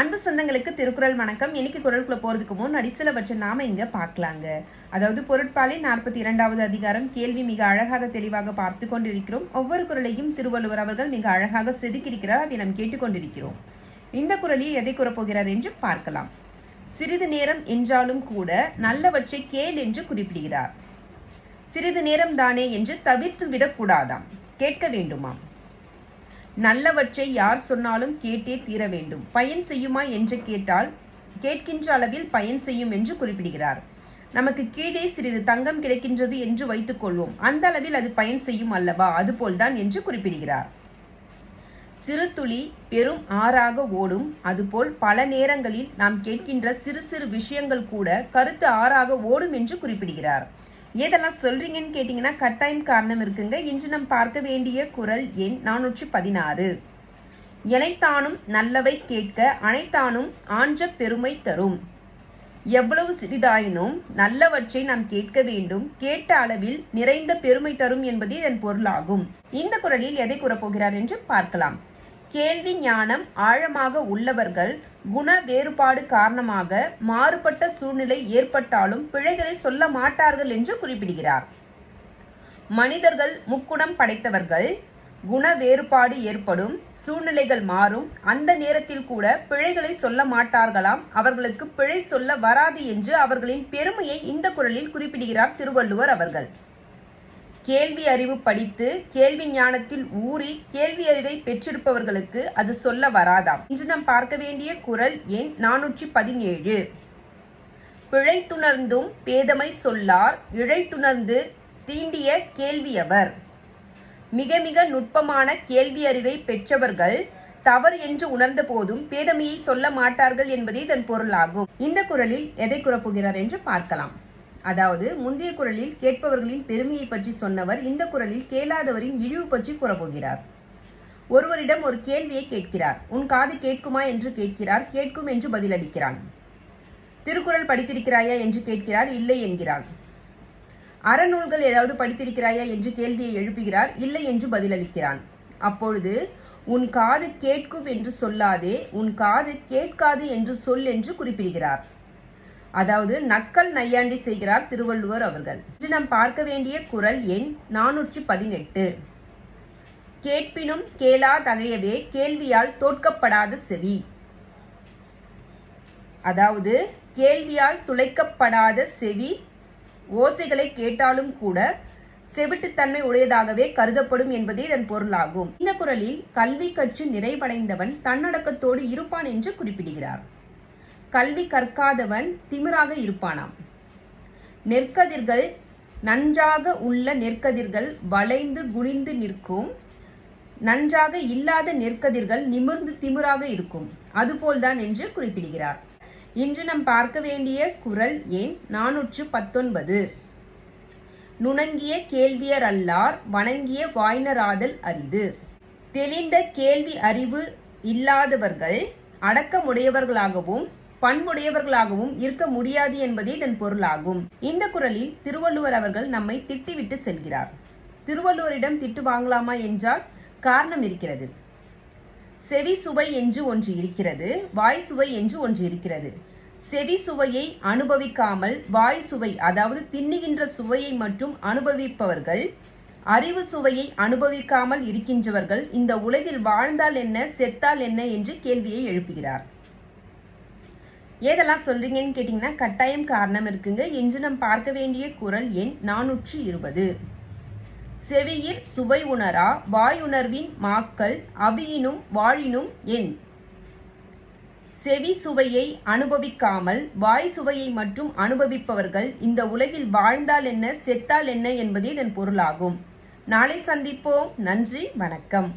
அன்பு சொந்தங்களுக்கு திருக்குறள் வணக்கம். இன்னைக்கு குரலுக்குள்ள போறதுக்கு முன்னாடி சிலவற்றை நாம இங்க பார்க்கலாங்க. அதாவது பொருட்பாலை நாற்பத்தி இரண்டாவது அதிகாரம் கேள்வி மிக அழகாக தெளிவாக பார்த்து கொண்டிருக்கிறோம். ஒவ்வொரு குரலையும் திருவள்ளுவர் அவர்கள் மிக அழகாக செதுக்கியிருக்கிறார். அதை நாம் கேட்டுக்கொண்டிருக்கிறோம் இந்த குரலில் எதை கூறப்போகிறார் என்று பார்க்கலாம். சிறிது நேரம் என்றாலும் கூட நல்லவற்றை கேள் என்று குறிப்பிடுகிறார். சிறிது நேரம் தானே என்று தவிர்த்து விடக்கூடாதாம். கேட்க வேண்டுமாம். நல்லவற்றை யார் சொன்னாலும் கேட்டே தீர வேண்டும். பயன் செய்யுமா என்று கேட்டால் கேட்கின்ற அளவில் பயன் செய்யும் என்று குறிப்பிடுகிறார். நமக்கு கீழே சிறிது தங்கம் கிடைக்கின்றது என்று வைத்துக்கொள்வோம் அந்த அளவில் அது பயன் செய்யும் அல்லவா? அதுபோல்தான் என்று குறிப்பிடுகிறார். சிறு துளி பெரும் ஆறாக ஓடும். அதுபோல் பல நேரங்களில் நாம் கேட்கின்ற சிறு சிறு விஷயங்கள் கூட கருத்து ஆறாக ஓடும் என்று குறிப்பிடுகிறார். ஏதெல்லாம் சொல்றீங்கன்னு கேட்டீங்கன்னா கட்டாயம் காரணம் இருக்குங்க. இன்று நாம் பார்க்க வேண்டிய குரல் எண் நானூற்றி பதினாறு எனைத்தானும் நல்லவை கேட்க அனைத்தானும் ஆன்ற பெருமை தரும். எவ்வளவு சிறிதாயினும் நல்லவற்றை நாம் கேட்க வேண்டும். கேட்ட அளவில் நிறைந்த பெருமை தரும் என்பதே இதன் பொருளாகும். இந்த குரலில் எதை கூறப்போகிறார் என்று பார்க்கலாம். கேள்வி ஞானம் ஆழமாக உள்ளவர்கள் குண வேறுபாடு காரணமாக மாறுபட்ட சூழ்நிலை ஏற்பட்டாலும் பிழைகளை சொல்ல மாட்டார்கள் என்று குறிப்பிடுகிறார். மனிதர்கள் முக்குணம் படைத்தவர்கள் குண வேறுபாடு ஏற்படும் சூழ்நிலைகள் மாறும் அந்த நேரத்தில் கூட பிழைகளை சொல்ல மாட்டார்களாம் அவர்களுக்கு பிழை சொல்ல வராது என்று அவர்களின் பெருமையை இந்த குரலில் குறிப்பிடுகிறார் திருவள்ளுவர் அவர்கள். கேள்வி அறிவு படித்து கேள்வி ஞானத்தில் ஊறி கேள்வி அறிவை பெற்றிருப்பவர்களுக்கு அது சொல்ல வராதாம். இன்று நாம் பார்க்க வேண்டிய குரல் எண் நானூற்றி பதினேழு. பிழைத்துணர்ந்தும் பேதமை சொல்லார் இழைத்துணர்ந்து தீண்டிய கேள்வியவர். மிக மிக நுட்பமான கேள்வி அறிவை பெற்றவர்கள் தவறு என்று உணர்ந்த போதும் பேதமையை சொல்ல மாட்டார்கள் என்பதே இதன் பொருளாகும். இந்த குரலில் எதை கூறப்போகிறார் என்று பார்க்கலாம். அதாவது முந்தைய குரலில் கேட்பவர்களின் பெருமையை பற்றி சொன்னவர் இந்த குரலில் கேளாதவரின் இழிவு பற்றி கூறப்போகிறார். ஒருவரிடம் ஒரு கேள்வியை கேட்கிறார். உன் காது கேட்குமா? என்று கேட்கிறார். கேட்கும் என்று பதிலளிக்கிறான். திருக்குறள் படித்திருக்கிறாயா? என்று கேட்கிறார். இல்லை என்கிறான். அறநூல்கள் ஏதாவது படித்திருக்கிறாயா? என்று கேள்வியை எழுப்புகிறார். இல்லை என்று பதிலளிக்கிறான். அப்பொழுது உன் காது கேட்கும் என்று சொல்லாதே உன் காது கேட்காது என்று சொல் என்று குறிப்பிடுகிறார். அதாவது நக்கல் நையாண்டி செய்கிறார் திருவள்ளுவர் அவர்கள். இன்று நாம் பார்க்க வேண்டிய குரல் எண் நானூற்றி பதினெட்டு. கேட்பினும் கேளா தகையவே கேள்வியால் தோற்கப்படாத செவி. அதாவது கேள்வியால் துளைக்கப்படாத செவி. ஓசைகளை கேட்டாலும் கூட செவிட்டுத்தன்மை உடையதாகவே கருதப்படும் என்பதே இதன் பொருளாகும். இந்த குரலில் கல்வி கற்று நிறைவடைந்தவன் தன்னடக்கத்தோடு இருப்பான் என்று குறிப்பிடுகிறார். கல்வி கற்காதவன் திமிராக இருப்பானாம். நெற்கதிர்கள் நன்றாக உள்ள நெற்கதிர்கள் வளைந்து குனிந்து நிற்கும். நன்றாக இல்லாத நெற்கதிர்கள் நிமிர்ந்து திமிராக இருக்கும். அதுபோல்தான் என்று குறிப்பிடுகிறார். இன்று நாம் பார்க்க வேண்டிய குரல் எண் நானூற்று பத்தொன்பது. நுணங்கிய கேள்வியர் அல்லார் வணங்கிய வாய்னராதல் அரிது. தெளிந்த கேள்வி அறிவு இல்லாதவர்கள் அடக்கமுடையவர்களாகவும் பண்புடையவர்களாகவும் இருக்க முடியாது என்பதே இதன் பொருளாகும். இந்த குரலில் திருவள்ளுவர் அவர்கள் நம்மை திட்டிவிட்டு செல்கிறார். திருவள்ளுவரிடம் திட்டு வாங்கலாமா என்றால் காரணம் இருக்கிறது. செவி சுவை என்று ஒன்று இருக்கிறது வாய் சுவை என்று ஒன்று இருக்கிறது. செவி சுவையை அனுபவிக்காமல் வாய் சுவை அதாவது தின்னுகின்ற சுவையை மட்டும் அனுபவிப்பவர்கள் அறிவு சுவையை அனுபவிக்காமல் இருக்கின்றவர்கள் இந்த உலகில் வாழ்ந்தால் என்ன செத்தால் என்ன என்று கேள்வியை எழுப்புகிறார். ஏதெல்லாம் சொல்றீங்கன்னு கேட்டிங்கன்னா கட்டாயம் காரணம் இருக்குங்க. என்று நாம் பார்க்க வேண்டிய குரல் எண் நானூற்று இருபது. செவியில் சுவை உணரா வாயுணர்வின் மாக்கள் அவியினும் வாழினும் என் செவி சுவையை அனுபவிக்காமல் வாய் சுவையை மட்டும் அனுபவிப்பவர்கள் இந்த உலகில் வாழ்ந்தால் என்ன செத்தால் என்ன என்பதே இதன் பொருளாகும். நாளை சந்திப்போம். நன்றி வணக்கம்.